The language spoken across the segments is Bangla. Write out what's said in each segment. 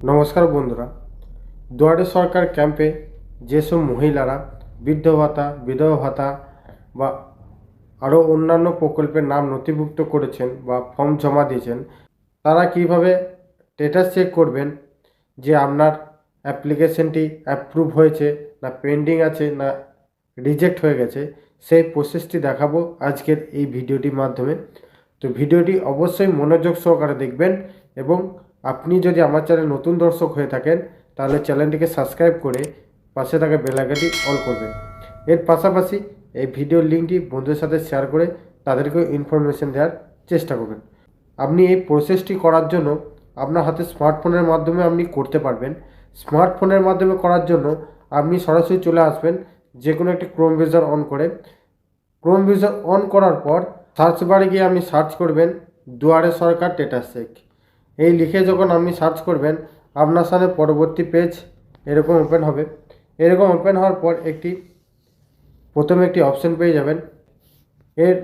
নমস্কার বন্ধুরা। দুয়ারে সরকার ক্যাম্পে যেসব মহিলারা বৃদ্ধ ভাতা বিধবা ভাতা বা আরও অন্যান্য প্রকল্পের নাম নথিভুক্ত করেছেন বা ফর্ম জমা দিয়েছেন, তারা কীভাবে স্টেটাস চেক করবেন যে আপনার অ্যাপ্লিকেশনটি অ্যাপ্রুভ হয়েছে না পেন্ডিং আছে না রিজেক্ট হয়ে গেছে, সেই প্রসেসটি দেখাবো আজকের এই ভিডিওটির মাধ্যমে। তো ভিডিওটি অবশ্যই মনোযোগ সহকারে দেখবেন এবং আপনি যদি আমার চ্যানেল নতুন দর্শক হয়ে থাকেন, তাহলে চ্যানেলটিকে সাবস্ক্রাইব করে পাশে থাকা বেলাইকাটি অল করবেন। এর পাশাপাশি এই ভিডিওর লিঙ্কটি বন্ধুদের সাথে শেয়ার করে তাদেরকেও ইনফরমেশন দেওয়ার চেষ্টা করবেন। আপনি এই প্রসেসটি করার জন্য আপনার হাতে স্মার্টফোনের মাধ্যমে আপনি করতে পারবেন। স্মার্টফোনের মাধ্যমে করার জন্য আপনি সরাসরি চলে আসবেন যে কোনো একটি ক্রোম ব্রাউজার অন করে। ক্রোম ব্রাউজার অন করার পর সার্চ বারে গিয়ে আপনি সার্চ করবেন দুয়ারে সরকার স্টেটাস চেক এই লিখে যখন আপনি সার্চ করবেন, আপনার সামনে পরবর্তী পেজ এরকম ওপেন হবে। এরকম ওপেন হওয়ার পর একটি, প্রথমে একটি অপশন পেয়ে যাবেন। এর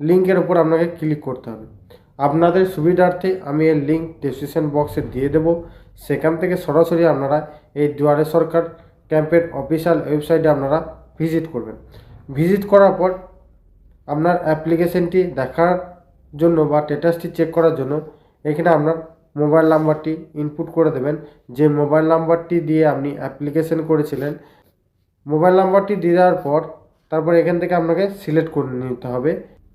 লিঙ্কের ওপর আপনাকে ক্লিক করতে হবে। আপনাদের সুবিধার্থে আমি এর লিঙ্ক ডিসক্রিপশন বক্সে দিয়ে দেবো। সেখান থেকে সরাসরি আপনারা এই দুয়ারে সরকার ক্যাম্পের অফিসিয়াল ওয়েবসাইটে আপনারা ভিজিট করবেন। ভিজিট করার পর আপনার অ্যাপ্লিকেশনটি দেখার জন্য বা স্ট্যাটাসটি চেক করার জন্য এখানে আপনার মোবাইল নাম্বারটি ইনপুট করে দেবেন। যে মোবাইল নাম্বারটি দিয়ে আপনি অ্যাপ্লিকেশন করেছিলেন মোবাইল নাম্বারটি দিয়ে দেওয়ার পর তারপর এখান থেকে আপনাকে সিলেক্ট করে নিতে হবে।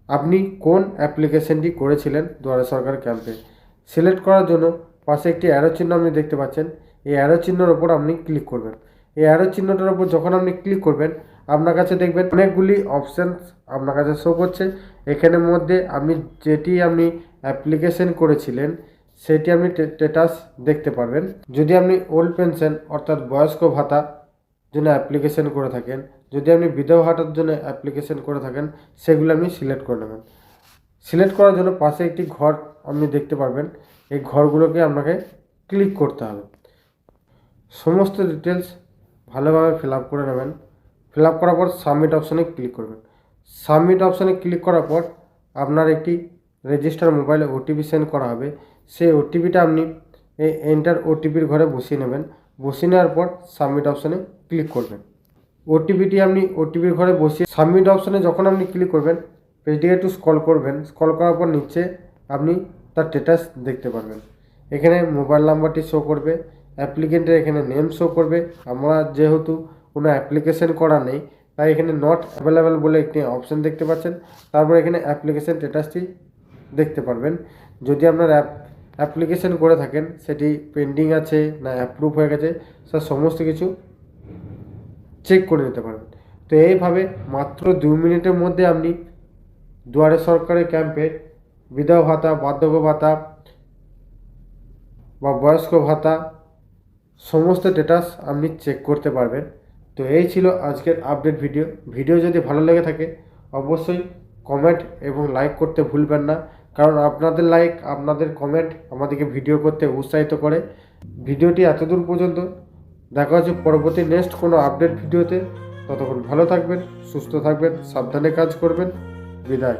আপনি কোন অ্যাপ্লিকেশনটি করেছিলেন দুয়ারে সরকার ক্যাম্পে সিলেক্ট করার জন্য পাশে একটি অ্যারো চিহ্ন আপনি দেখতে পাচ্ছেন। এই অ্যারো চিহ্নের ওপর আপনি ক্লিক করবেন। এই অ্যারো চিহ্নটার ওপর যখন আপনি ক্লিক করবেন আপনার কাছে দেখবেন অনেকগুলি অপশানস আপনার কাছে শো করছে। এখানের মধ্যে আপনি যেটি আপনি অ্যাপ্লিকেশন করেছিলেন, সেটি আপনি স্টেটাস দেখতে পারবেন। যদি আপনি ওল্ড পেনশন অর্থাৎ বয়স্ক ভাতা জন্য অ্যাপ্লিকেশন করে থাকেন, যদি আপনি বিধবা ভাতার জন্য অ্যাপ্লিকেশন করে থাকেন, সেগুলো আপনি সিলেক্ট করে নেবেন। সিলেক্ট করার জন্য পাশে একটি ঘর আপনি দেখতে পারবেন। এই ঘরগুলোকে আপনাকে ক্লিক করতে হবে। সমস্ত ডিটেলস ভালোভাবে ফিল আপ করে নেবেন। ফিল আপ করার পর সাবমিট অপশানে ক্লিক করবেন। সাবমিট অপশানে ক্লিক করার পর আপনার একটি রেজিস্টার মোবাইলে ওটিপি সেন্ড করা হবে। সেই ওটিপিটা আপনি এই এন্টার ওটিপির ঘরে বসিয়ে নেবেন। বসিয়ে নেওয়ার পর সাবমিট অপশানে ক্লিক করবেন। ওটিপিটি আপনি ওটিপির ঘরে বসিয়ে সাবমিট অপশানে যখন আপনি ক্লিক করবেন পেজটিকে একটু স্ক্রল করবেন। স্ক্রল করার পর নিচে আপনি তার স্টেটাস দেখতে পারবেন। এখানে মোবাইল নাম্বারটি শো করবে। অ্যাপ্লিকেন্টের এখানে নেম শো করবে। আমরা যেহেতু কোনো অ্যাপ্লিকেশন করা নেই, তাই এখানে নট অ্যাভেলেবেল বলে একটি অপশান দেখতে পাচ্ছেন। তারপর এখানে অ্যাপ্লিকেশন স্টেটাসটি দেখতে পারবেন। যদি আপনার অ্যাপ অ্যাপ্লিকেশন করে থাকেন, সেটি পেন্ডিং আছে না অ্যাপ্রুভ হয়ে গেছে স্যার সমস্ত কিছু চেক করে নিতে পারবেন। তো এইভাবে মাত্র দু মিনিটের মধ্যে আপনি দুয়ারে সরকারের ক্যাম্পে বিধবা ভাতা, বার্ধক্য ভাতা বা বয়স্ক ভাতা, সমস্ত স্টেটাস আপনি চেক করতে পারবেন। তো এই ছিল আজকের আপডেট ভিডিও ভিডিও যদি ভালো লেগে থাকে, অবশ্যই কমেন্ট এবং লাইক করতে ভুলবেন না। কারণ আপনাদের লাইক আপনাদের কমেন্ট আমাদেরকে ভিডিও করতে উৎসাহিত করে। ভিডিওটি এতদূর পর্যন্ত। দেখা হচ্ছে পরবর্তী নেক্সট কোনো আপডেট ভিডিওতে ততক্ষণ ভালো থাকবেন, সুস্থ থাকবেন, সাবধানে কাজ করবেন। বিদায়।